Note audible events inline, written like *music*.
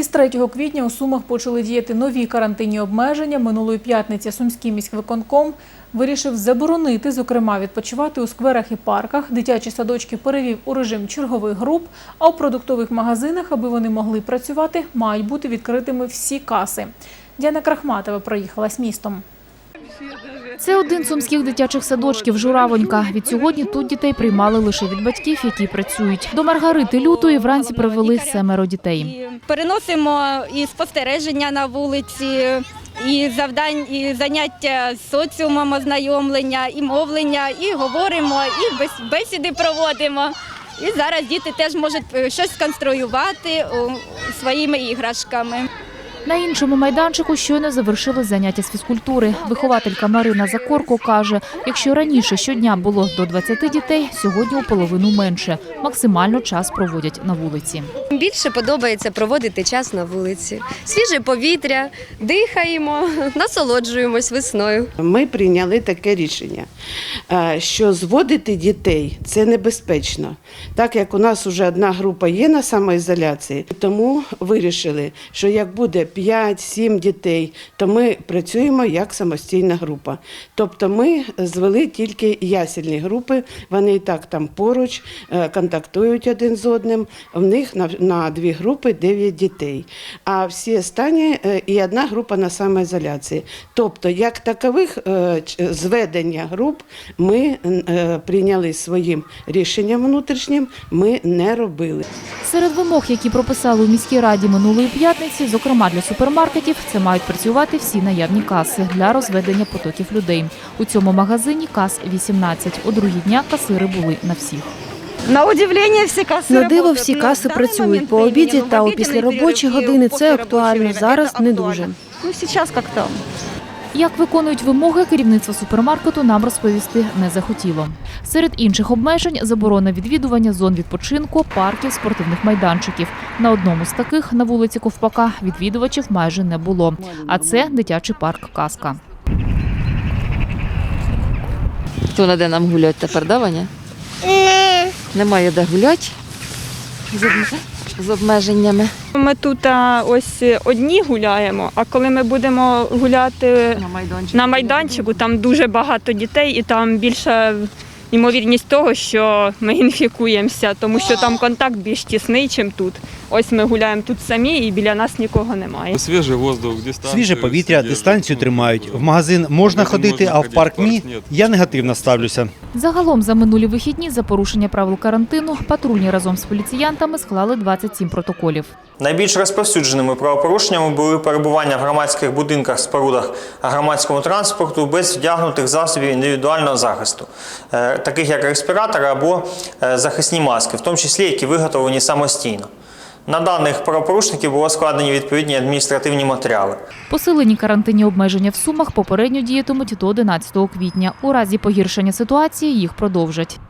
Із 3 квітня у Сумах почали діяти нові карантинні обмеження. Минулої п'ятниці Сумський міськвиконком вирішив заборонити, зокрема, відпочивати у скверах і парках. Дитячі садочки перевів у режим чергових груп, а у продуктових магазинах, аби вони могли працювати, мають бути відкритими всі каси. Діана Крахматова проїхалась містом. Це один з сумських дитячих садочків Журавонька. Відсьогодні тут дітей приймали лише від батьків, які працюють. До Маргарити Лютої вранці привели семеро дітей. Переносимо і спостереження на вулиці, і завдань, і заняття з соціумом ознайомлення, і мовлення, і говоримо, і бес- бесіди проводимо. І зараз діти теж можуть е, щось сконструювати своїми іграшками. На іншому майданчику щойно завершили заняття з фізкультури. Вихователька Марина Закорко каже, якщо раніше щодня було до 20 дітей, сьогодні у половину менше. Максимально час проводять на вулиці. Більше подобається проводити час на вулиці. Свіже повітря, дихаємо, насолоджуємось весною. Ми прийняли таке рішення, е, що зводити дітей це небезпечно, так як у нас вже одна група є на самоізоляції, тому вирішили, що як буде 5-7 дітей, то ми працюємо як самостійна група. Тобто ми звели тільки ясельні групи, вони і так там поруч е, контактують один з одним. В них на, на дві групи 9 дітей. А всі останні е, і одна група на самоізоляції. Тобто, як такових е, зведення груп ми прийняли своїм рішенням внутрішнім, ми не робили. Серед вимог, які прописали у міській раді минулої п'ятниці, зокрема для супермаркетів, це мають працювати всі наявні каси для розведення потоків людей. У цьому магазині кас 18. У другі дня касири були на всіх. На удивлення всі каси На диво всі каси працюють по обіді та у післяробочі години. Це актуально. Зараз не дуже. Ну, зараз як-то. Як виконують вимоги, керівництво супермаркету нам розповісти не захотіло. Серед інших обмежень заборона відвідування зон відпочинку, парків, спортивних майданчиків. На одному з таких на вулиці Ковпака відвідувачів майже не було. А це дитячий парк Казка. Хто не де нам гуляти тепер, да, Ваня? Немає де гуляти з, обмеженнями. Ми тут ось одні гуляємо, а коли ми будемо гуляти На майданчику. на майданчику, там дуже багато дітей і там більша ймовірність того, що ми *laughs* інфікуємося, тому що там контакт більш тісний, ніж тут. Ось ми гуляємо тут самі і біля нас нікого немає. Свіжий воздух, дистанцію. Свіже повітря, дистанцію тримають. В магазин можна ходити, а в парк ні. ні. Я негативно ставлюся. Загалом за минулі вихідні за порушення правил карантину патрульні разом з поліціянтами склали 27 протоколів. Найбільш розповсюдженими правопорушеннями були перебування в громадських будинках, спорудах, громадському транспорту без вдягнутих засобів індивідуального захисту, е, таких як респіратори або е, захисні маски, в тому числі які виготовлені самостійно. На даних правопорушників було складені відповідні адміністративні матеріали. Посилені карантинні обмеження в Сумах попередньо діятимуть до 11 квітня. У разі погіршення ситуації їх продовжать.